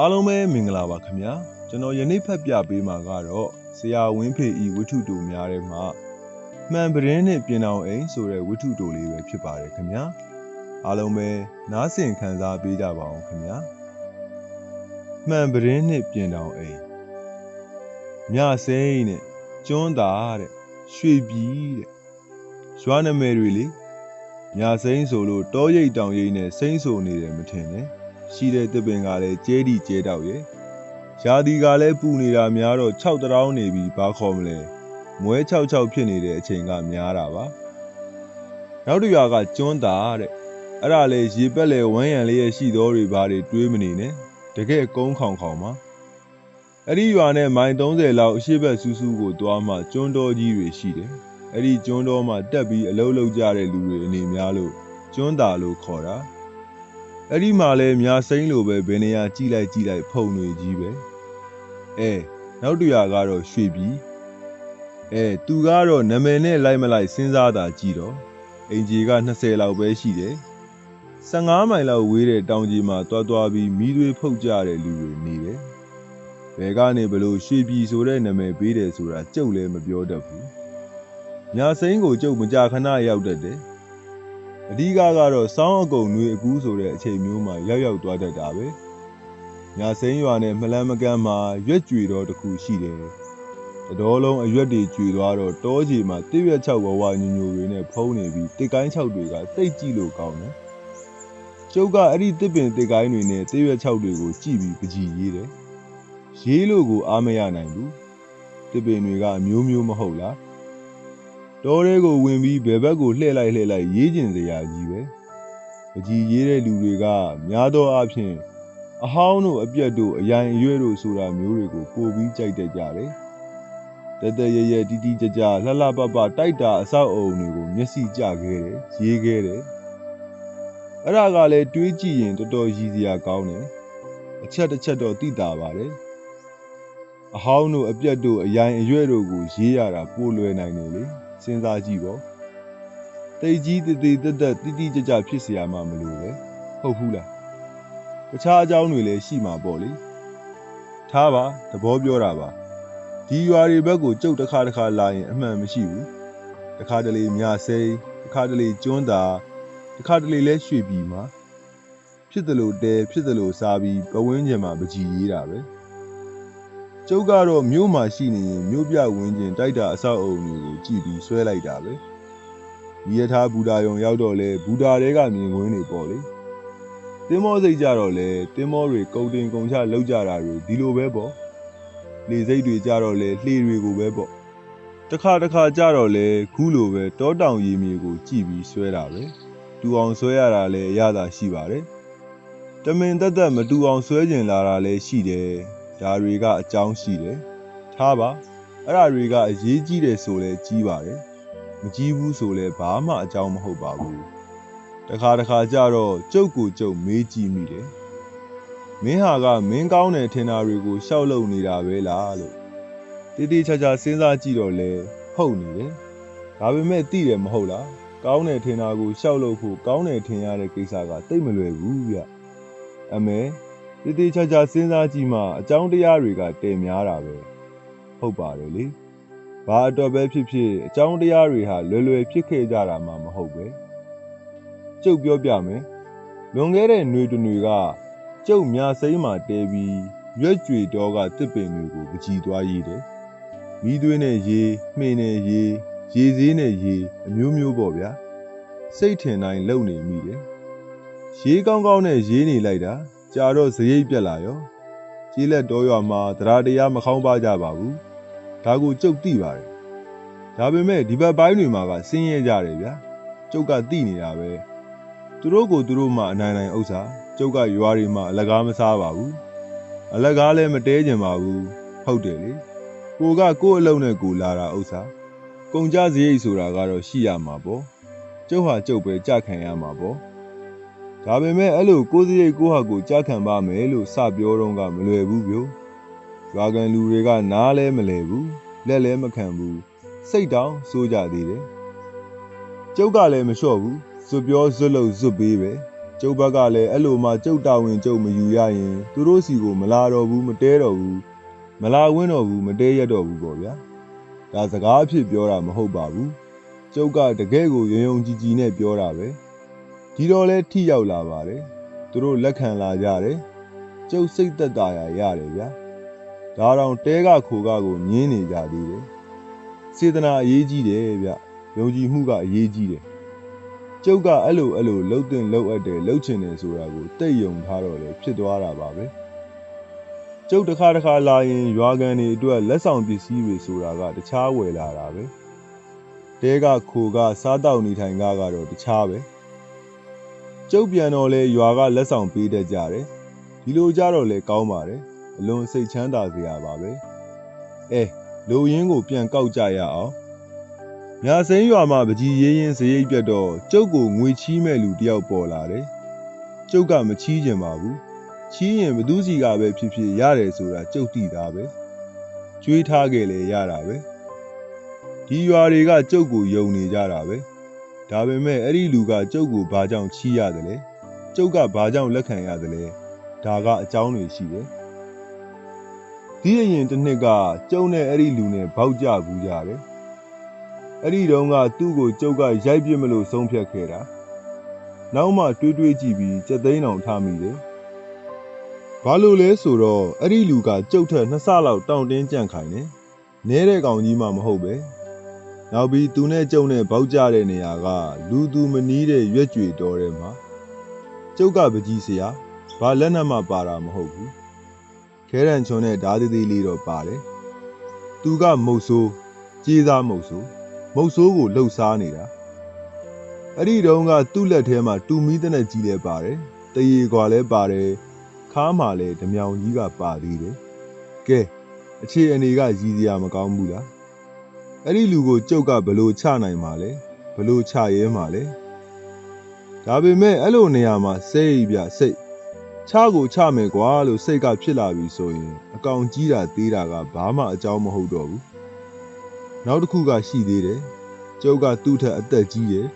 အားလုံးပဲမင်္ဂလာပါခင်ဗျာကျွန်တော်ယနေ့ဖတ်ပြပေးမှာကတော့ဆရာဝင်းဖေဤဝတ္ထုတူများထဲမှာမှန်ပရင်းနဲ့ပြင်အောင်အိမ်ဆိုတဲ့ဝတ္ထုတူလေးပဲဖြစ်ပါတယ်ခင်ဗျာအားလုံးပဲနားဆင်ခံစားပေးကြပါအောင်ခင်ဗျာမှန်ပရင်းနဲ့ပြင်အောင်အိမ်မြစိမ့်နဲ့ကျွန်းသာတဲ့ရွှေပြည်တဲ့ရွာနာမည်တွေလေမြစိမ့်ဆိုလို့တောရိပ်တောင်ရိပ်နဲ့စိမ့်ဆိုနေတယ်မထင်နဲ့ ရှိတဲ့တစ်ပင်ကလည်းကျဲတီကျဲတောက်ရဲ့ရာသီကလည်းပူနေတာများတော့6တောင်းနေပြီဘာခေါ်မလဲမွဲ66ဖြစ်နေတဲ့အချိန်ကများတာပါနောက်တစ်ရွာကကျွန်းတာတဲ့အဲ့ဒါလေရေပက်လေဝမ်းရံလေးရဲ့ရှိတော်တွေဘာတွေတွေးမနေနဲ့တကယ်ကုန်းခေါင်ခေါင်ပါအဲ့ဒီရွာနဲ့မိုင်30လောက်အရှိဘက်စူးစူးကိုတွားမှကျွန်းတော်ကြီးတွေရှိတယ်အဲ့ဒီကျွန်းတော်မှာတက်ပြီးအလုပ်လုပ်ကြတဲ့လူတွေအနေများလို့ကျွန်းတာလို့ခေါ်တာ အဲ့ဒီမှာလဲမြာစိမ့်လိုပဲဘယ်နေရာကြည့်လိုက်ကြည့်လိုက်ဖုံတွေကြီးပဲအဲနောက်တစ်ရာကတော့ရွှေပြည်အဲသူကတော့နာမည်နဲ့လိုက်မလိုက်စဉ်းစားတာကြည့်တော့အင်ဂျီက20လောက်ပဲရှိတယ်15မိုင်လောက်ဝေးတဲ့တောင်ကြီးမှာတွားတွားပြီးမီးသွေးဖုတ်ကြတဲ့လူတွေနေတယ်ဘယ်ကနေဘလို့ရွှေပြည်ဆိုတဲ့နာမည်ပေးတယ်ဆိုတာကြုတ်လည်းမပြောတတ်ဘူးမြာစိမ့်ကိုကြုတ်မကြခဏရောက်တတ်တယ် အဓိကကတော့စောင်းအကုံနှွေအကူးဆိုတဲ့အချိန်မျိုးမှာရောက်ရောက်သွားတတ်တာပဲညာစိမ်းရွာနဲ့မလန်းမကန်းမှာရွက်ကြွေတော့တစ်ခုရှိတယ်တတော်လုံးအရွက်တွေကြွေသွားတော့တောကြီးမှာတစ်ရွက်၆ဘဝညညိုတွေနဲ့ဖုံးနေပြီးတစ်ကိုင်း၆တွေကတိတ်ကြည့်လို့ကောင်းတယ်ကျုပ်ကအဲ့ဒီတစ်ပင်တစ်ကိုင်းတွေနဲ့တစ်ရွက်၆တွေကိုကြည့်ပြီးပကြည်ရေးတယ်ရေးလို့ကိုအားမရနိုင်ဘူးတစ်ပင်တွေကအမျိုးမျိုးမဟုတ်လား တောထဲကိုဝင်ပြီးဘယ်ဘက်ကိုလှည့်လိုက်လှည့်လိုက်ရေးကျင်စရာကြီးပဲအကြီးရေးတဲ့လူတွေကများသောအားဖြင့်အဟောင်းတို့အပြက်တို့အရိုင်အရွယ်တို့ဆိုတာမျိုးတွေကိုပိုပြီးကြိုက်တတ်ကြတယ်တတရရတီတီကြကြလှလှပပတိုက်တာအဆောက်အုံတွေကိုမျက်စိကျခဲ့တယ်ရေးခဲ့တယ်အဲ့ဒါကလည်းတွေးကြည့်ရင်တော်တော်ရည်စရာကောင်းတယ်အချက်တစ်ချက်တော့သိတာပါတယ်အဟောင်းတို့အပြက်တို့အရိုင်အရွယ်တို့ကိုရေးရတာပိုလွယ်နိုင်တယ်လေ စဉ်းစားကြည့်ပေါ့တိတ်ကြီးတည်တည်တက်တက်တိတိကျကျဖြစ်เสียမှမလို့ပဲဟုတ်ဘူးလားတခြားအကြောင်းတွေလည်းရှိမှာပေါ့လေထားပါသဘောပြောတာပါဒီရွာတွေဘက်ကိုကြုတ်တစ်ခါတစ်ခါလာရင်အမှန်မရှိဘူးတစ်ခါတလေမြစိမ်းတစ်ခါတလေကျွန်းတာတစ်ခါတလေလဲရွှေပြည်မှာဖြစ်တယ်လို့တဲဖြစ်တယ်လို့စားပြီးပဝင်းကျင်မှာပကြီးရေးတာပဲ ကျုပ်ကတော့မြို့မှာရှိနေရင်မြို့ပြဝင်းကျင်တိုက်တာအဆောက်အအုံတွေကိုကြည့်ပြီးဆွဲလိုက်တာပဲဒီရထားဘူတာယုံရောက်တော့လဲဘူတာတဲကမြင်ကွင်းတွေပေါ့လေတင်းမောစိတ်ကြတော့လဲတင်းမောတွေကုံတင်ကုံချလောက်ကြတာတွေဒီလိုပဲပေါ့လေစိတ်တွေကြတော့လဲလှေတွေကိုပဲပေါ့တစ်ခါတစ်ခါကြတော့လဲခုလိုပဲတောတောင်ရီမြေကိုကြည့်ပြီးဆွဲတာပဲတူအောင်ဆွဲရတာလဲအရသာရှိပါတယ်တမင်တက်တက်မတူအောင်ဆွဲကျင်လာတာလဲရှိတယ် ဒါတွေကအကြောင်းရှိတယ်ထားပါအဲ့ဒါတွေကအရေးကြီးတယ်ဆိုလဲကြီးပါတယ်မကြီးဘူးဆိုလဲဘာမှအကြောင်းမဟုတ်ပါဘူးတခါတခါကြတော့ကြုတ်ကိုကြုတ်မေးကြည့်မိတယ်မင်းဟာကမင်းကောင်းတယ်ထင်တာတွေကိုရှောက်လုံနေတာပဲလားလို့တိတိကျကျစဉ်းစားကြည့်တော့လဲဟုတ်နေတယ်ဒါပေမဲ့သိတယ်မဟုတ်လားကောင်းတယ်ထင်တာကိုရှောက်လို့ဖို့ကောင်းတယ်ထင်ရတဲ့ကိစ္စကတိတ်မလွယ်ဘူးဗျအမေ တည်တည်ချာချာစဉ်းစားကြည့်မှအကြောင်းတရားတွေကတည်များတာပဲဟုတ်ပါတယ်လေဘာအတွက်ပဲဖြစ်ဖြစ်အကြောင်းတရားတွေဟာလွယ်လွယ်ဖြစ်ခဲ့ကြတာမှမဟုတ်ပဲကျုပ်ပြောပြမယ်လွန်ခဲ့တဲ့ຫນွေတຫນွေကကျုပ်မြစိမ့်မှာတဲပြီးရွက်ကြွေတော်ကတစ်ပင်တွေကိုပကြည်သွားရည်တယ်မိသွေးနဲ့ရေမှင်နဲ့ရေရေစည်းနဲ့ရေအမျိုးမျိုးပေါ့ဗျာစိတ်ထင်တိုင်းလုံနေမိတယ်ရေကောင်းကောင်းနဲ့ရေးနေလိုက်တာ ကြာတော့ဇရိတ်ပြက်လာရောကြီးလက်တော်ရွာမှာတရားတရားမခေါင်းပါကြပါဘူးဒါကိုကျုပ်သိပါတယ်ဒါပေမဲ့ဒီဘက်ပိုင်းတွေမှာကဆင်းရဲကြတယ်ဗျာကျုပ်ကသိနေတာပဲသူတို့ကိုသူတို့မှအနိုင်နိုင်ဥစ္စာကျုပ်ကရွာတွေမှာအလကားမစားပါဘူးအလကားလည်းမတဲကျင်ပါဘူးဟုတ်တယ်လေကိုကကို့အလုံးနဲ့ကိုလာတာဥစ္စာကုန်ကြစရိတ်ဆိုတာကတော့ရှိရမှာပေါ့ကျုပ်ဟာကျုပ်ပဲကြခံရမှာပေါ့ ဒါပေမဲ့အဲ့လိုကိုယ်စရိတ်ကိုယ့်ဟာကိုယ်ကြားခံပါမယ်လို့စပြောတော့ကမလွယ်ဘူးဗျို့ရွာကန်လူတွေကနားလဲမလဲဘူးလက်လဲမခံဘူးစိတ်တောင်စိုးကြသေးတယ်ကျုပ်ကလည်းမလျှော့ဘူးဇွတ်ပြောဇွတ်လို့ဇွတ်ပေးပဲကျုပ်ဘက်ကလည်းအဲ့လိုမှကျုပ်တာဝန်ကျုပ်မယူရရင်သူတို့စီကိုမလာတော့ဘူးမတဲတော့ဘူးမလာဝင်းတော့ဘူးမတဲရက်တော့ဘူးပေါ့ဗျာဒါစကားအဖြစ်ပြောတာမဟုတ်ပါဘူးကျုပ်ကတကယ်ကိုယုံယုံကြည်ကြည်နဲ့ပြောတာပဲ ဒီတော့လဲထိရောက်လာပါတယ်သူတို့လက်ခံလာကြတယ်ကျုပ်စိတ်သက်သာရာရတယ်ဗျာဒါတော့တဲကခိုကကိုညင်းနေကြသေးတယ်စေတနာအရေးကြီးတယ်ဗျယုံကြည်မှုကအရေးကြီးတယ်ကျုပ်ကအဲ့လိုအဲ့လိုလှုပ်တင်လှုပ်အပ်တယ်လှုပ်ချင်တယ်ဆိုတာကိုတိတ်ယုံထားတော့လေဖြစ်သွားတာပါပဲကျုပ်တစ်ခါတစ်ခါလာရင်ရွာကန်တွေအတွက်လက်ဆောင်ပစ္စည်းတွေဆိုတာကတခြားဝယ်လာတာပဲတဲကခိုကစားတောက်နေထိုင်ကကတော့တခြားပဲ ကျုပ်ပြန်တော့လေရွာကလက်ဆောင်ပေးတတ်ကြတယ်ဒီလိုကြတော့လေကောင်းပါတယ်အလွန်စိတ်ချမ်းသာစရာပါပဲအဲလူရင်းကိုပြန်ကောက်ကြရအောင်မြာစိမ်းရွာမှာပကြီးရေးရင်စရိတ်ပြတ်တော့ကျုပ်ကိုငွေချီးမဲ့လူတယောက်ပေါ်လာတယ်။ကျုပ်ကမချီးကျင်ပါဘူး။ချီးရင်ဘသူစီကပဲဖြစ်ဖြစ်ရတယ်ဆိုတာကျုပ်သိတာပဲ။ကျွေးထားခဲ့လေရတာပဲ။ဒီရွာတွေကကျုပ်ကိုယုံနေကြတာပဲ။ ဒါပေမဲ့အဲ့ဒီလူကကျုပ်ကိုဘာကြောင့်ချီးရတယ်လဲ။ကျုပ်ကဘာကြောင့်လက်ခံရတယ်လဲ။ဒါကအကြောင်းတွေရှိတယ်။ဒီအရင်တစ်နှစ်ကကျုံနဲ့အဲ့ဒီလူနဲ့ဘောက်ကြဘူးကြတယ်။အဲ့ဒီတုန်းကသူ့ကိုကျုပ်ကရိုက်ပြစ်မလို့ဆုံးဖြတ်ခဲ့တာနောက်မှတွေးတွေးကြည့်ပြီးစက်သိန်းအောင်ထားမိတယ်ဘာလို့လဲဆိုတော့အဲ့ဒီလူကကျုပ်ထက်နှစ်ဆလောက်တောင့်တင်းကြံ့ခိုင်တယ်နဲတဲ့ကောင်ကြီးမှမဟုတ်ပဲ နောက်ပြီးသူနဲ့ကျုံနဲ့ဘောက်ကြတဲ့နေရာက လူသူမနီးတဲ့ရွက်ကြွေတော်ထဲမှာကျုပ်ကပကြီးစရာဘာလက်နက်မှပါတာမဟုတ်ဘူးခဲရန်ချွန်နဲ့ဓာသေးသေးလေးတော့ပါတယ်သူကမုတ်ဆိုးကြေးသားမုတ်ဆိုးမုတ်ဆိုးကိုလှုပ်ရှားနေတာအဲ့ဒီတုန်းကသူ့လက်ထဲမှာတူမီးတဲ့နဲ့ကြီးလဲပါတယ်တရေကွာလဲပါတယ်ခါးမှာလဲဓမြောင်ကြီးကပါသေးတယ်ကဲအခြေအနေကရည်စရာမကောင်းဘူးလား အဲ့ဒီလူကိုကြုတ်ကဘလို့ချနိုင်မှာလဲဘလို့ချရဲမှာလဲဒါပေမဲ့အဲ့လိုနေရာမှာစိတ်ပြစိတ်ချကိုချမယ်ကွာလို့စိတ်ကဖြစ်လာပြီဆိုရင်အကောင်ကြီးတာသေးတာကဘာမှအကြောင်းမဟုတ်တော့ဘူးနောက်တစ်ခုကရှိသေးတယ်။ကျုပ်ကသူ့ထက်အသက်ကြီးတယ်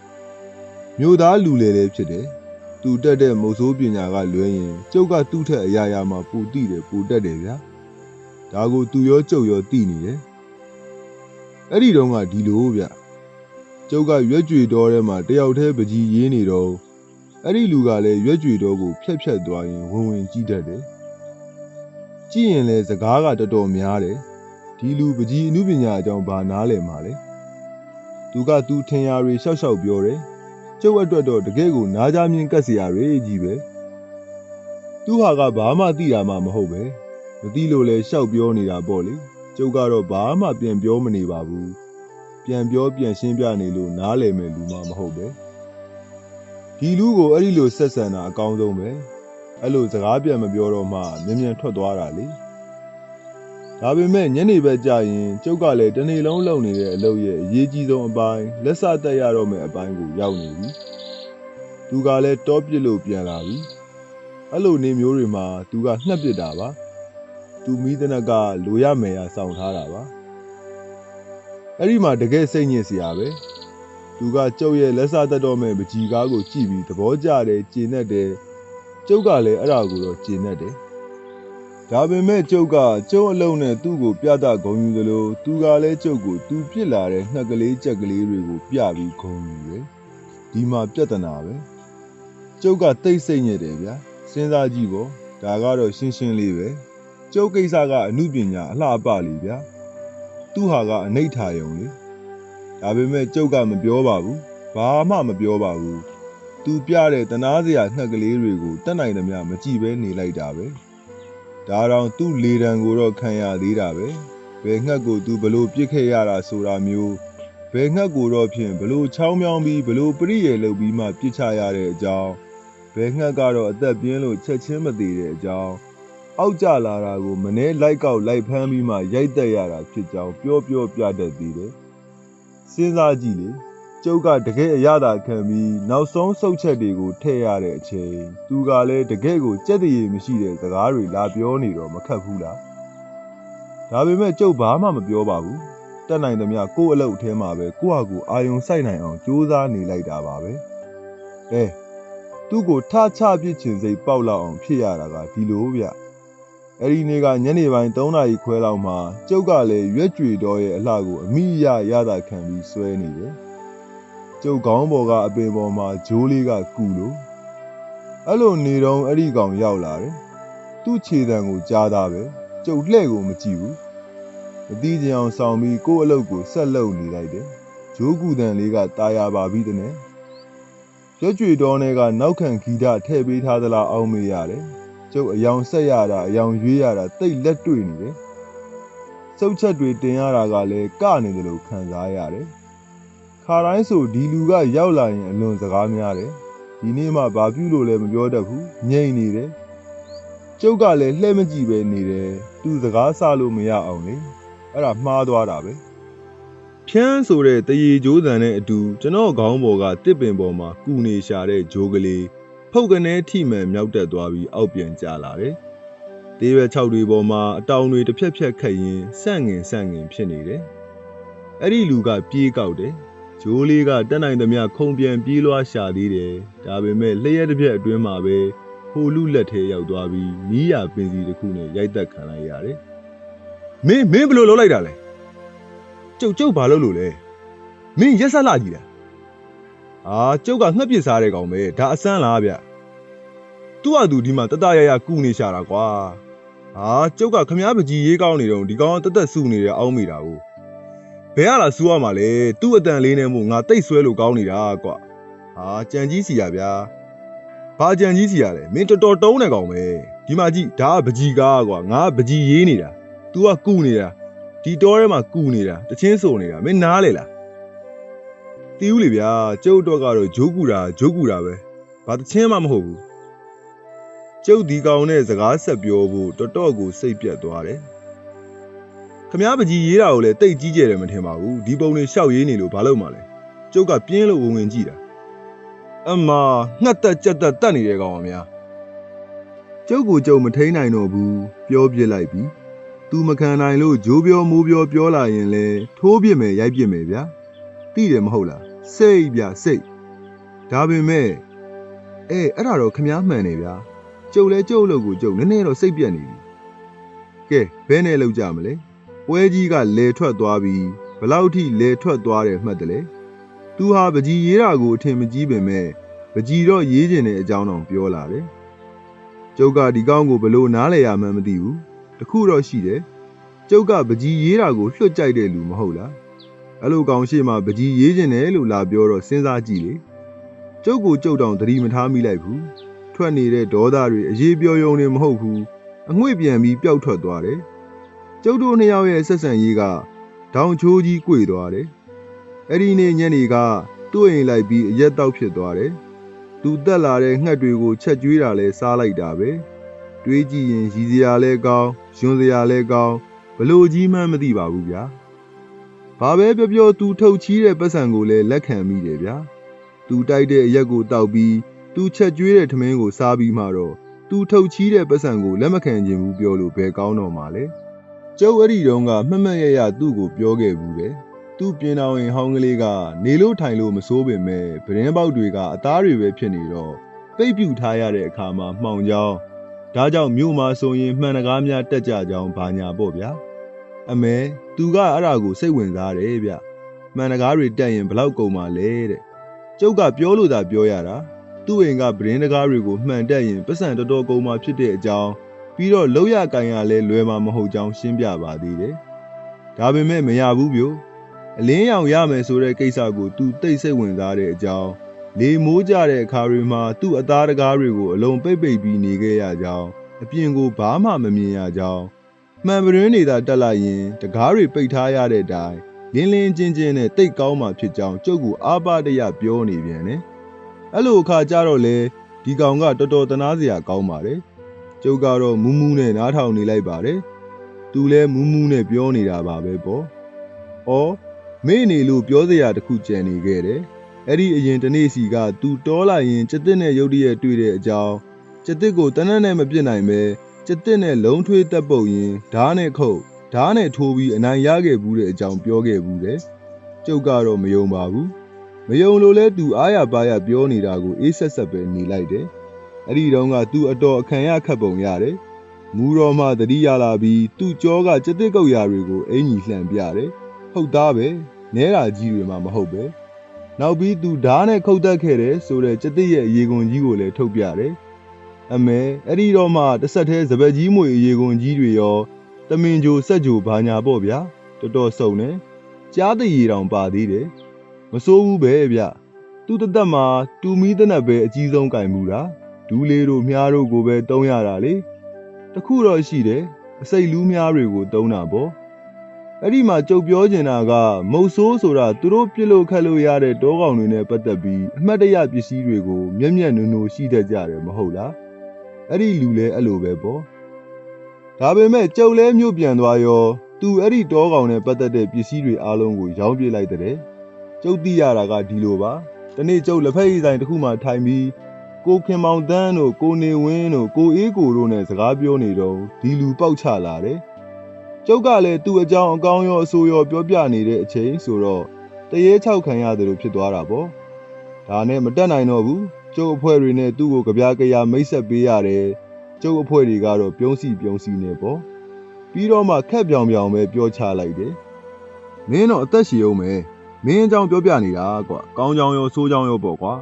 ။မြို့သားလူလေလည်းဖြစ်တယ်။သူတက်တဲ့မုတ်ဆိုးပညာကလွဲရင်ကျုပ်ကသူ့ထက်အရာရာမှာပူတိတယ်ပူတက်တယ်ဗျာ။ဒါကိုသူရောကျုပ်ရောသိနေတယ်။ အဲ့ဒီတုန်းကဒီလိုဗျ။ကျုပ်ကရွက်ကြွေတော်ထဲမှာတယောက်တည်းပကြီးရေးနေတော့အဲ့ဒီလူကလည်းရွက်ကြွေတော်ကိုဖျက်ဖျက်သွားရင်ဝင်ဝင်ကြည့်တတ်တယ်။ကြည့်ရင်လည်းစကားကတော်တော်များတယ်။ဒီလူပကြီးအမှုပညာအကြောင်းဘာနားလည်မှာလဲသူကသူထင်ရာတွေရှောက်ရှောက်ပြောတယ်ကျုပ်အတွက်တော့တကယ့်ကိုနားကြမြင်ကတ်စရာတွေကြီးပဲသူဟာကဘာမှသိတာမှမဟုတ်ပဲမသိလို့လဲရှောက်ပြောနေတာပေါ့လေ ကျုပ်ကတော့ဘာမှပြန်ပြောမနေပါဘူးပြန်ပြောပြန်ရှင်းပြနေလို့နားလည်မဲ့လူမှမဟုတ်ပဲဒီလူကိုအဲ့ဒီလိုဆက်ဆံတာအကောင်းဆုံးပဲအဲ့လိုစကားပြန်မပြောတော့မှမြင်မြန်ထွက်သွားတာလေဒါပေမဲ့ညနေဘက်ကျရင်ကျုပ်ကလည်းတစ်နေ့လုံးလုပ်နေတဲ့အလုပ်ရဲ့အရေးကြီးဆုံးအပိုင်းလက်စတက်ရတော့မယ့်အပိုင်းကိုရောက်နေပြီ။သူကလည်းတောပစ်လို့ပြန်လာပြီ။အဲ့လိုနေမျိုးတွေမှာသူကနှက်ပစ်တာပါ။ သူမိသနက်ကလိုရမယ်ရစောင့်ထားတာပါ။အဲ့ဒီမှာတကယ်စိတ်ညစ်စရာပဲ။သူကကျုပ်ရဲ့လက်စတက်တော့မယ့်ပကြီးကားကိုကြည့်ပြီးသဘောကျတယ်ကျေနပ်တယ်။ကျုပ်ကလည်းအဲ့ဒါကိုတော့ကျေနပ်တယ်။ဒါပေမဲ့ကျုပ်ကကျုပ်အလုံးနဲ့သူ့ကိုပြသဂုံယူသလိုသူကလည်းကျုပ်ကိုသူပြစ်လာတဲ့နှက်ကလေးကြက်ကလေးတွေကိုပြပြီးဂုံယူတယ်ဒီမှာပြဿနာပဲကျုပ်ကတိတ်ဆိတ်ညစ်တယ်ဗျာစဉ်းစားကြည့်ပေါ့ဒါကတော့ရှင်းရှင်းလေးပဲ ကျုပ်ကိစ္စကအမှုပညာအလှပလီဗျာသူ့ဟာကအနိဋ္ဌာယုံလေဒါပေမဲ့ကျုပ်ကမပြောပါဘူးဘာမှမပြောပါဘူးသူပြတဲ့တနာစရာနှက်ကလေးတွေကိုတက်နိုင်သမျှမကြည့်ပဲနေလိုက်တာပဲဒါတောင်သူ့လေတံကိုတော့ခံရသေးတာပဲဘယ်ငှက်ကိုသူဘလို့ပြစ်ခဲ့ရတာဆိုတာမျိုးဘယ်ငှက်ကိုတော့ဖြင့်ဘလို့ချောင်းမြောင်းပြီးဘလို့ပရိယေလုပ်ပြီးမှပြစ်ချရတဲ့အကြောင်းဘယ်ငှက်ကတော့အသက်ပြင်းလို့ချက်ချင်းမသေးတဲ့အကြောင်း အောက်ကျလာတာကိုမနှဲလိုက်ကောက်လိုက်ဖမ်းပြီးမှရိုက်တက်ရတာဖြစ်ကြောင်းပြောပြောပြတတ်သေးတယ်စဉ်းစားကြည့်လေကျုပ်ကတကယ်အရသာခံပြီးနောက်ဆုံးစုပ်ချက်တွေကိုထည့်ရတဲ့အချိန်သူကလည်းတကယ်ကိုကြက်တရေမရှိတဲ့စကားတွေလာပြောနေတော့မခက်ဘူးလားဒါပေမဲ့ကျုပ်ဘာမှမပြောပါဘူးတက်နိုင်သမျှကိုယ့်အလုပ်အထဲမှာပဲကိုယ့်ဟာကိုယ်အာယုံစိုက်နိုင်အောင်ကြိုးစားနေလိုက်တာပါပဲအဲသူ့ကိုထချပစ်ချင်စိတ်ပေါက်လောက်အောင်ဖြစ်ရတာကဒီလိုဗျ အဲ့ဒီနေ့ကညနေပိုင်း3နာရီခွဲလောက်မှာကျုပ်ကလည်းရွက်ကြွေတော်ရဲ့အလှကိုအမိရရတာခံပြီးဆွဲနေတယ်ကျုပ်ခေါင်းပေါ်ကအပင်ပေါ်မှာဂျိုးလေးကကူလို့အဲ့လိုနေတော့အဲ့ဒီကောင်ရောက်လာတယ်သူ့ခြေတံကိုကြားသားပဲကျုပ်လှဲ့ကိုမကြည့်ဘူးမတိကြအောင်ဆောင်ပြီးကိုယ့်အလုပ်ကိုဆက်လုပ်နေလိုက်တယ်ဂျိုးကူတန်လေးကตายရပါပြီတဲ့နဲ့ ရွက်ကြွေတော်နဲ့ကနောက်ခံဂီတထည့်ပေးထားသလားအောင်းမေးရတယ်။ ကျုပ်အယောင်ဆက်ရတာအယောင်ရွေးရတာတိတ်လက်တွေ့နေတယ်။စုပ်ချက်တွေတင်ရတာကလည်းကနေတယ်လို့ခံစားရတယ်။ခါတိုင်းဆိုဒီလူကရောက်လာရင်အလွန်စကားများတယ်။ဒီနေ့မှဘာပြုလို့လဲမပြောတတ်ဘူး။ငြိမ်နေတယ်။ကျုပ်ကလည်းလှဲ့မကြည့်ပဲနေတယ်။သူစကားဆလို့မရအောင်လေ။အဲ့ဒါမှားသွားတာပဲ။ဖြန်းဆိုတဲ့တရေကြိုးတန်နဲ့အတူကျွန်တော်ခေါင်းပေါ်ကတစ်ပင်ပေါ်မှာကူနေရှာတဲ့ဂျိုးကလေး ဖုတ်ကနေထိမှန်မြောက်တက်သွားပြီးအောက်ပြန်ကျလာတယ်။သေးရွက်၆တွေပေါ်မှာအတောင်တွေတစ်ဖြက်ဖြက်ခတ်ရင်းဆန့်ငင်ဆန့်ငင်ဖြစ်နေတယ်။အဲ့ဒီလူကပြေးကောက်တယ်။ဂျိုးလေးကတက်နိုင်သမျှခုံပြန်ပြေးလွှားရှာသေးတယ်။ဒါပေမဲ့လျှက်တစ်ပြက်အတွင်းမှာပဲဟိုလူလက်ထဲရောက်သွားပြီးနီးရပင်စီတစ်ခုနဲ့ရိုက်တက်ခံလိုက်ရတယ်။မင်းမင်းဘယ်လိုလုပ်လိုက်တာလဲ။ကျုပ်ကျုပ်ဘာလုပ်လို့လဲမင်းရက်ဆက်လာကြီးလား အာကျုပ်ကငှက်ပစ်စားတဲ့ကောင်ပဲဒါအစမ်းလားဗျသူ့ဟာသူဒီမှာတတရရကူနေရှာတာကွာအာကျုပ်ကခမားပကြီးရေးကောင်းနေတော့ဒီကောင်ကတက်တက်ဆူနေတယ်အောင်းမိတာကိုဘယ်ရလားစူရမှာလဲသူ့အတန်လေးနဲ့မို့ငါတိတ်ဆွဲလို့ကောင်းနေတာကွာအာကြံကြီးစီရဗျာဘာကြံကြီးစီရလဲမင်းတော်တော်တုံးနေကောင်ပဲဒီမှာကြည့်ဒါကပကြီးကားကွာငါကပကြီးရေးနေတာ तू ကကူနေတာဒီတောထဲမှာကူနေတာတချင်းစုံနေတာမင်းနားလေလား တီးဦးလေဗျာကျုပ်တော့ကတော့ဂျိုးကူတာဂျိုးကူတာပဲဘာတချင်းမှမဟုတ်ဘူးကျုပ်ဒီကောင်နဲ့စကားဆက်ပြောဖို့တော်တော်ကိုစိတ်ပြတ်သွားတယ်ခမားပကြီးရေးတာကိုလည်းတိတ်ကြီးကျယ်တယ်မထင်ပါဘူးဒီပုံတွေရှောက်ရေးနေလို့ဘာလို့မှလဲကျုပ်ကပြင်းလို့ဝင်ဝင်ကြည့်တာအမငှက်တက်ကြက်တက်တက်နေတဲ့ကောင်ပါများကျုပ်ကိုကျုပ်မထိန်နိုင်တော့ဘူးပြောပြစ်လိုက်ပြီသူမခံနိုင်လို့ဂျိုးပြောမိုးပြောပြောလာရင်လဲထိုးပြစ်မယ်ရိုက်ပြစ်မယ်ဗျာသိတယ်မဟုတ်လား စိတ်ဗျာစိတ်ဒါပေမဲ့အဲအဲ့ဒါတော့ခမားမှန်နေဗျာကျုပ်လဲကျုပ်အလုပ်ကိုကျုပ်နည်းနည်းတော့စိတ်ပြက်နေပြီကဲဘယ်နဲ့လောက်ကြမလဲပွဲကြီးကလဲထွက်သွားပြီးဘလောက်ထိလဲထွက်သွားတယ်မှတ်တယ်လေသူဟာပကြီးရေးတာကိုအထင်မကြီးပင်မဲ့ပကြီးတော့ရေးကျင်တဲ့အကြောင်းတောင်ပြောလာတယ်ကျုပ်ကဒီကောင်းကိုဘလို့နားလဲရမှန်းမသိဘူးတခုတော့ရှိတယ်ကျုပ်ကပကြီးရေးတာကိုလွှတ်ကြိုက်တဲ့လူမဟုတ်လား အဲ့လိုကောင်ရှိမှပကြီးရေးခြင်းတယ်လို့လာပြောတော့စဉ်းစားကြည့်လေကျုပ်ကိုကျုပ်တောင်သတိမထားမိလိုက်ဘူးထွက်နေတဲ့ဒေါသတွေအရေးပြောယုံနေမဟုတ်ဘူးအငွေ့ပြန်ပြီးပျောက်ထွက်သွားတယ်ကျုပ်တို့နှစ်ယောက်ရဲ့ဆက်ဆံရေးကဒေါင်ချိုးကြီး꿰သွားတယ်အဲ့ဒီနေ့ညနေကသူ့အိမ်လိုက်ပြီးအရက်တောက်ဖြစ်သွားတယ်သူတက်လာတဲ့ငှက်တွေကိုချက်ကျွေးတာလဲစားလိုက်တာပဲတွေးကြည့်ရင်ရည်စရာလဲကောင်းယွန်းစရာလဲကောင်းဘလို့ကြီးမှန်းမသိပါဘူးဗျာ ဘာပဲပြောပြောသူထုတ်ချီးတဲ့ပတ်စံကိုလည်းလက်ခံမိတယ်ဗျာသူတိုက်တဲ့အရက်ကိုတောက်ပြီးသူချက်ကျွေးတဲ့ထမင်းကိုစားပြီးမှတော့သူထုတ်ချီးတဲ့ပတ်စံကိုလက်မခံခြင်းဘူးပြောလို့ဘယ်ကောင်းတော့မှာလဲကျုပ်အဲ့ဒီတုန်းကမှတ်မှတ်ရရသူ့ကိုပြောခဲ့ဘူးတယ်သူ့ပြင်တော်ရင်ဟောင်းကလေးကနေလို့ထိုင်လို့မစိုးပင်မဲ့ဗရင်ပေါက်တွေကအသားတွေပဲဖြစ်နေတော့ပိတ်ပြူထားရတဲ့အခါမှာမှောင်ကြောင်းဒါကြောင့်မြို့မှာဆိုရင်မှန်တကားများတက်ကြကြောင်းဘာညာပေါ့ဗျာ အမဲသူကအဲ့ဒါကိုစိတ်ဝင်စားတယ်ဗျမှန်တကားတွေတက်ရင်ဘလောက်ကုန်ပါလဲတဲ့ကျုပ်ကပြောလို့သာပြောရတာသူ့အိမ်ကဗရင်တကားတွေကိုမှန်တက်ရင်ပတ်စံတော်တော်ကုန်မှာဖြစ်တဲ့အကြောင်းပြီးတော့လောက်ရကန်ရလဲလွယ်မှာမဟုတ်ကြောင်းရှင်းပြပါသေးတယ်ဒါပေမဲ့မရဘူးဗျအလင်းရောင်ရမယ်ဆိုတဲ့ကိစ္စကိုသူတိတ်စိတ်ဝင်စားတဲ့အကြောင်းလေမိုးကြတဲ့အခါတွေမှာသူ့အသားတကားတွေကိုအလုံးပိတ်ပိတ်ပြီးနေခဲ့ရကြောင်းအပြင်ကိုဘာမှမမြင်ရကြောင်း မှန်ပရင်းနေသာတက်လိုက်ရင်တကားတွေပိတ်ထားရတဲ့အတိုင်းလင်းလင်းချင်းချင်းနဲ့တိတ်ကောင်းမှဖြစ်ကြောင်းကျုပ်ကအားပါတရပြောနေပြန်တယ်အဲ့လိုအခါကျတော့လေဒီကောင်ကတော်တော်တနာစရာကောင်းပါတယ်ကျုပ်ကတော့မူးမူးနဲ့နားထောင်နေလိုက်ပါတယ်သူလည်းမူးမူးနဲ့ပြောနေတာပါပဲပေါ့ဩမေ့နေလို့ပြောစရာတစ်ခုကြံနေခဲ့တယ်အဲ့ဒီအရင်တနေ့စီကသူတောလိုက်ရင်ကျက်တစ်နဲ့ရုတ်တရက်တွေ့တဲ့အကြောင်းကျက်တစ်ကိုတနက်နဲ့မပြစ်နိုင်ပဲ ကျက်တစ်နဲ့လုံးထွေးတက်ပုတ်ရင်ဓားနဲ့ခုတ်ဓားနဲ့ထိုးပြီးအနိုင်ရခဲ့ဘူးတဲ့အကြောင်းပြောခဲ့ဘူးတဲ့ကျုပ်ကတော့မယုံပါဘူးမမယုံလို့လဲသူအားရပါရပြောနေတာကိုအေးဆက်ဆက်ပဲနေလိုက်တယ်အဲ့ဒီတုန်းကသူအတော်အခမ်းရခတ်ပုံရတယ်မူတော်မှတတိရလာပြီးသူ့ကြောကစက်တစ်ကုတ်ရာတွေကိုအင်ကြီးလှန်ပြတယ်ဟုတ်သားပဲနဲတာကြီးတွေမှမဟုတ်ပဲနောက်ပြီးသူဓားနဲ့ခုတ်တက်ခဲ့တယ်ဆိုတဲ့စက်တစ်ရဲ့ရေကုန်ကြီးကိုလည်းထုတ်ပြတယ် အမေအဲ့ဒီတော့မှတစ်ဆက်တည်းစပက်ကြီးမွေရေကုန်ကြီးတွေရောတမင်ဂျိုဆက်ဂျိုဘာညာပေါ့ဗျာတော်တော်စုံနေကြားတရီတောင်ပါသေးတယ်မစိုးဘူးပဲဗျသူတသက်မှာတူမီတနက်ပဲအကြီးဆုံးကင်မှုတာဒူးလေးတို့မြားတို့ကိုပဲတုံးရတာလေတခုတော့ရှိတယ်အစိတ်လူးမြားတွေကိုတုံးတာပေါ့အဲ့ဒီမှာကြုတ်ပြောကျင်တာကမုတ်ဆိုးဆိုတာသူတို့ပြစ်လို့ခတ်လို့ရတဲ့တောကောင်တွေနဲ့ပတ်သက်ပြီးအမှတ်တရပစ္စည်းတွေကိုမျက်မျက်နှုံနှုံရှိတတ်ကြတယ်မဟုတ်လား အဲ့ဒီလူလဲအဲ့လိုပဲပေါ့ဒါပေမဲ့ကြုတ်လဲမြို့ပြန်သွားရောသူအဲ့ဒီတောကောင်နဲ့ပတ်သက်တဲ့ပစ္စည်းတွေအားလုံးကိုရောင်းပြလိုက်တဲ့ကျုပ်သိရတာကဒီလိုပါ။ဒီနေ့ကျုပ်လက်ဖက်ရည်ဆိုင်တစ်ခုမှထိုင်ပြီးကိုခင်မောင်တန်းတို့ကိုနေဝင်းတို့ကိုအေးကိုတို့နဲ့စကားပြောနေတော့ဒီလူပေါက်ချလာတယ်။ကျုပ်ကလည်းသူ့အကြောင်းအကောင်းရောအဆိုးရောပြောပြနေတဲ့အချိန်ဆိုတော့တရေချောက်ခံရတယ်လို့ဖြစ်သွားတာပေါ့။ဒါနဲ့မတက်နိုင်တော့ဘူး။ ကျုပ်အဖွဲ့တွေနဲ့သူ့ကိုကြပြားကြရာမိတ်ဆက်ပေးရတယ်။ကျုပ်အဖွဲ့တွေကတော့ပြုံးစီပြုံးစီနေပေါ့။ပြီးတော့မှခက်ပြောင်ပြောင်ပဲပြောချလိုက်တယ်။မင်းတော့အသက်ရှည်အောင်မယ်။မင်းအကြောင်းပြောပြနေတာကွာကောင်းကြောင်ရောဆိုးကြောင်ရောပေါ့ကွာ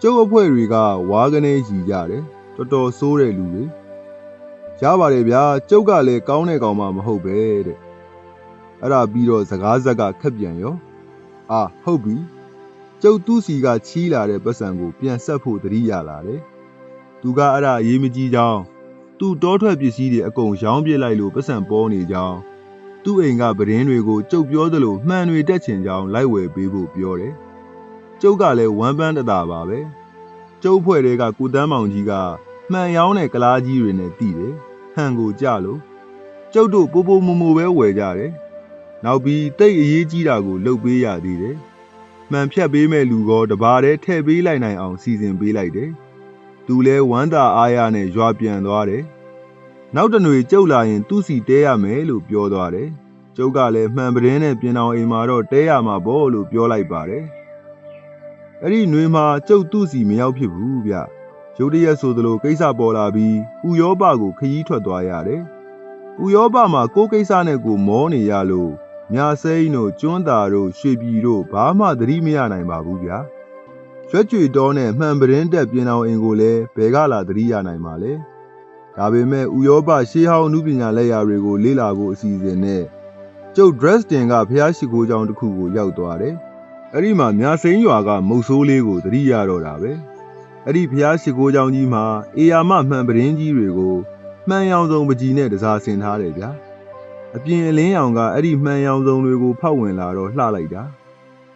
ကျုပ်အဖွဲ့တွေကဝါကနေရီကြတယ်တော်တော်ဆိုးတဲ့လူတွေရပါတယ်ဗျာကျုပ်ကလည်းကောင်းတဲ့ကောင်မှမဟုတ်ပဲတဲ့အဲ့ဒါပြီးတော့စကားဇက်ကခက်ပြန်ရောအာဟုတ်ပြီ ကျုပ်သူ့စီကချီးလာတဲ့ပတ်စံကို ပြန်ဆက်ဖို့တတိရလာတယ်သူကအဲ့ဒါအရေးမကြီးကြောင်းသူ့တောထွက်ပစ္စည်းတွေအကုန်ရောင်းပြစ်လိုက်လို့ပတ်စံပေါ်နေကြောင်းသူ့အိမ်ကပဒင်းတွေကိုကျုပ်ပြောသလိုမှန်တွေတက်ချင်ကြောင်းလိုက်ဝယ်ပေးဖို့ပြောတယ်။ကျုပ်ကလည်းဝမ်းပန်းတတာပါပဲ။ကျုပ်ဖွဲ့တွေကကုတန်းမောင်ကြီးကမှန်ရောင်းတဲ့ကလားကြီးတွေနဲ့တည်တယ်။ဟန်ကိုကြလို့ကျုပ်တို့ပိုပိုမိုမိုပဲဝယ်ကြတယ်။နောက်ပြီးတိတ်အရေးကြီးတာကိုလုပ်ပေးရသေးတယ်။ မှန်ဖြတ်ပေးမဲ့လူကောတဘာတည်းထည့်ပေးလိုက်နိုင်အောင်စီစဉ်ပေးလိုက်တယ်။သူလဲဝမ်းသာအားရနဲ့ရွာပြန်သွားတယ်။နောက်တနွေကျုပ်လာရင်သူ့စီတဲရမယ်လို့ပြောသွားတယ်။ကျုပ်ကလည်းမှန်ပတင်းနဲ့ပြင်အောင်အိမ်မှာတော့တဲရမှာပေါ့လို့ပြောလိုက်ပါတယ်။အဲ့ဒီနွေမှာကျုပ်သူ့စီမရောက်ဖြစ်ဘူးဗျ။ရုတ်တရက်ဆိုသလိုကိစ္စပေါ်လာပြီးဥရောပကိုခရီးထွက်သွားရတယ်။ဥရောပမှာကိုယ်ကိစ္စနဲ့ကိုမောနေရလို့ မြစိမ့်တို့ကျွန်းတာတို့ရွှေပြည်တို့ဘာမှသတိမရနိုင်ပါဘူးဗျာ။ရွက်ကြွေတော်နဲ့မှန်ပတင်းတက်ပြင်အောင်အိမ်ကိုလည်းဘယ်ကလာသတိရနိုင်ပါလဲ။ဒါပေမဲ့ဥရောပရှေးဟောင်းအမှုပညာလက်ရာတွေကိုလေ့လာဖို့အစီအစဉ်နဲ့ကျုပ် Dresden ကဖျားရှိခိုးကျောင်းတစ်ခုကိုရောက်သွားတယ်။အဲ့ဒီမှာမြစိမ်းရွာကမုတ်ဆိုးလေးကိုသတိရတော့တာပဲ။အဲ့ဒီဖျားရှိခိုးကျောင်းကြီးမှာအေယာမမှန်ပတင်းကြီးတွေကိုမှန်ရောင်စုံပကြီးနဲ့တစားဆင်ထားတယ်ဗျာ။ အပြင်အလင်းရောင်ကအဲ့ဒီမှန်ရောင်စုံတွေကိုဖောက်ဝင်လာတော့လှလိုက်တာ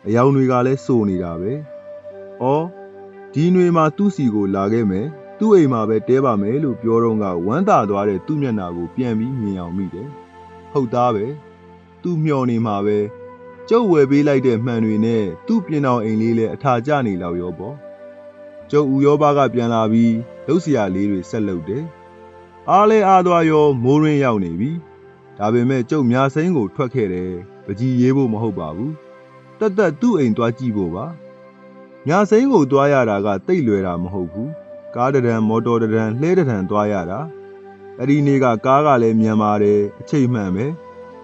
အယောင်တွေကလည်းစိုးနေတာပဲ။အော်ဒီຫນွေမှာသူ့စီကိုလာခဲ့မယ်။သူ့အိမ်မှာပဲတဲပါမယ်လို့ပြောတော့ကဝမ်းသာသွားတဲ့သူ့မျက်နှာကိုပြန်ပြီးမြင်အောင်မိတယ်။ဟုတ်သားပဲ။သူ့မျော်နေမှာပဲ။ကျုပ်ဝယ်ပေးလိုက်တဲ့မှန်တွေနဲ့သူ့ပြင်တော်အိမ်လေးလည်းအထာကျနေလောက်ရောပေါ့။ကျုပ်ဥရောပကပြန်လာပြီးလှုပ်ရှားလေးတွေဆက်လုပ်တယ်။အားလဲအားသွားရောမိုးရင်းရောက်နေပြီ။ ဒါပေမဲ့ကျုပ်မြာစိမ်းကိုထွက်ခဲ့တယ်။ပကြီးရေးဖို့မဟုတ်ပါဘူး။တက်တက်သူ့အိမ်သွားကြည့်ဖို့ပါ။မြာစိမ်းကိုသွားရတာကတိတ်လွယ်တာမဟုတ်ဘူး။ကားတစ်တန်းမော်တော်တစ်တန်းလှဲတစ်တန်းသွားရတာအဲ့ဒီနေ့ကကားကလည်းမြန်ပါတယ်အချိန်မှန်ပဲ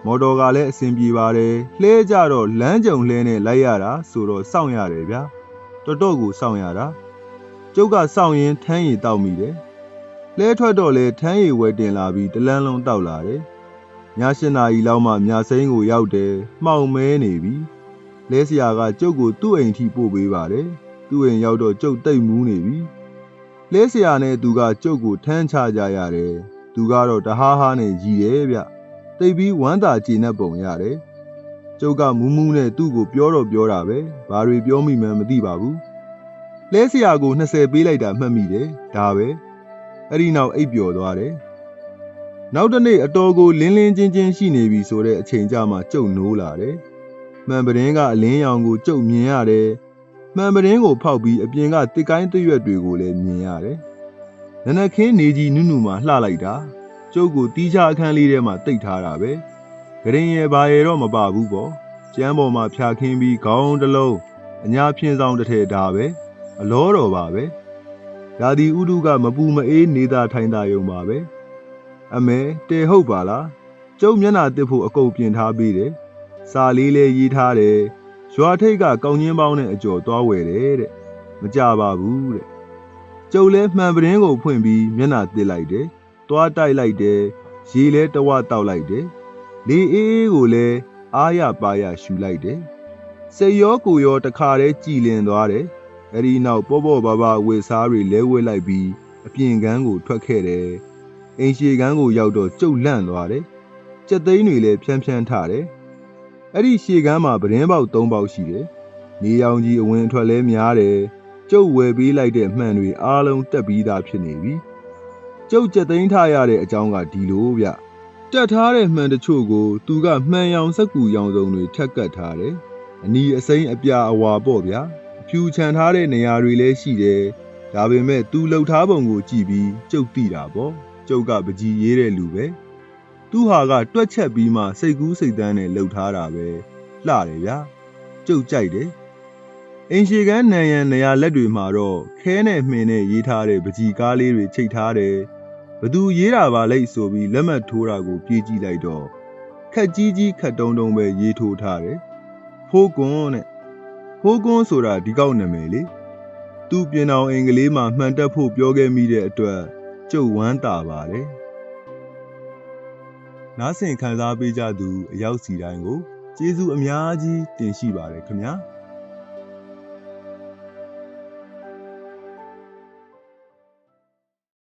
မော်တော်ကလည်းအဆင်ပြေပါတယ်လှဲကြတော့လမ်းကြုံလှဲနဲ့လိုက်ရတာဆိုတော့စောင့်ရတယ်ဗျာတော်တော်ကိုစောင့်ရတာကျုပ်ကစောင့်ရင်ထမ်းရည်တောက်မိတယ်လှဲထွက်တော့လေထမ်းရည်ဝယ်တင်လာပြီးတလန်းလုံးတောက်လာတယ်ည ၈နာရီလောက်မှမြစိမ်းကိုရောက်တယ်မှောင်မဲနေပြီလဲဆရာကကျုပ်ကိုသူ့အိမ်ထိပို့ပေးပါတယ်သူ့အိမ်ရောက်တော့ကျုပ်တိတ်မူးနေပြီလဲဆရာနဲ့သူကကျုပ်ကိုထမ်းချကြရတယ်။သူကတော့တဟားဟားနဲ့ရည်တယ်ဗျ။တိတ်ပြီးဝမ်းသာကျေနပ်ပုံရတယ်။ကျုပ်ကမူးမူးနဲ့သူ့ကိုပြောတော့ပြောတာပဲ။ဘာတွေပြောမိမှန်းမသိပါဘူး။လဲဆရာကို20ပေးလိုက်တာမှတ်မိတယ်။ဒါပဲ။အဲ့ဒီနောက်အိပ်ပျော်သွားတယ်။ နောက်တစ်နေ့အတော်ကိုလင်းလင်းချင်းချင်းရှိနေပြီဆိုတဲ့အချိန်ကြမှာကျုပ်နိုးလာတယ်။မှန်ပတင်းကအလင်းရောင်ကိုကျုပ်မြင်ရတယ်။မှန်ပတင်းကိုဖောက်ပြီးအပြင်ကတစ်ကိုင်းတစ်ရွက်တွေကိုလည်းမြင်ရတယ်။နနက်ခင်းနေကြီးနုနုမှလှလိုက်တာ။ကျုပ်ကိုတီးခြားအခန်းလေးထဲမှာတိတ်ထားတာပဲ။ဂရင်ရယ်ဘာရယ်တော့မပါဘူးပေါ့။ကျမ်းပေါ်မှာဖြာခင်းပြီးခေါင်းတစ်လုံးအညာဖြင်းဆောင်တစ်ထည်ဒါပဲအလောတော်ပါပဲရာဒီဥဒုကမပူမအေးနေတာထိုင်တာယုံပါပဲ အမဲတဲဟုတ်ပါလားကျုပ်မျက်နာတစ်ဖို့အကုန်ပြင်ထားပေးတယ်စာလေးလေးရေးထားတယ်ရွာထိတ်ကကောင်းချင်းပေါင်းနဲ့အကျော်သွားဝယ်တယ်တဲ့မကြပါဘူးတဲ့ကျုပ်လဲမှန်ပတင်းကိုဖွင့်ပြီးမျက်နာတစ်လိုက်တယ်သွားတိုက်လိုက်တယ်ရေလဲတဝတောက်လိုက်တယ်လေအေးအေးကိုလဲအားရပါရရှူလိုက်တယ်စိတ်ရောကိုယ်ရောတခါတည်းကြည်လင်သွားတယ်။အဲဒီနောက်ပေါ့ပေါ့ပါပါဝေစားတွေလဲဝဲလိုက်ပြီးအပြင်ကန်းကိုထွက်ခဲ့တယ်။ အိမ်ရှေကန်းကိုရောက်တော့ကျုပ်လန့်သွားတယ်။ကြက်သိန်းတွေလည်းဖြန်းဖြန်းထားတယ်။အဲ့ဒီရှေကန်းမှာပတင်းပေါက်၃ပေါက်ရှိတယ်။နေရောင်ကြီးအဝင်အထွက်လဲများတယ်။ကျုပ်ဝယ်ပေးလိုက်တဲ့မှန်တွေအားလုံးတက်ပြီးသားဖြစ်နေပြီ။ကျုပ်ကြက်သိန်းထားရတဲ့အကြောင်းကဒီလိုဗျ။တက်ထားတဲ့မှန်တချို့ကို သူကမှန်ရောင်စက်ကူရောင်စုံတွေထက်ကတ်ထားတယ်။အနီအစိမ်းအပြာအဝါပေါ့ဗျာအဖြူချန်ထားတဲ့နေရာတွေလည်းရှိတယ်ဒါပေမဲ့သူလှုပ်ထားပုံကိုကြည့်ပြီးကျုပ်တိတာပေါ့ ကျုပ်ကပကြီးရေးတဲ့လူပဲသူဟာကတွက်ချက်ပြီးမှစိတ်ကူးစိတ်တန်းနဲ့လှုပ်ထားတာပဲလှတယ်ဗျာကျုပ်ကြိုက်တယ်အင်ရှီကန်းနံရံနေရာလက်တွေမှာတော့ခဲနဲ့မှင်နဲ့ရေးထားတဲ့ပကြီးကားလေးတွေချိတ်ထားတယ်ဘသူရေးတာပါလိမ့်ဆိုပြီးလက်မှတ်ထိုးတာကိုပြေးကြည့်လိုက်တော့ခက်ကြီးကြီးခက်တုံးတုံးပဲရေးထိုးထားတယ်ဖိုးကွန်းတဲ့ဖိုးကွန်းဆိုတာဒီကောက်နာမည်လေသူပြင်အောင်အင်္ဂလိပ်မှာမှန်တက်ဖို့ပြောခဲ့မိတဲ့အတွက် ကျုပ်ဝမ်းတာပါတယ်နားဆင်ခံစားပေးကြသူ အရောက်စီတိုင်းကိုကျေးဇူးအများကြီးတင်ရှိပါတယ်ခင်ဗျာ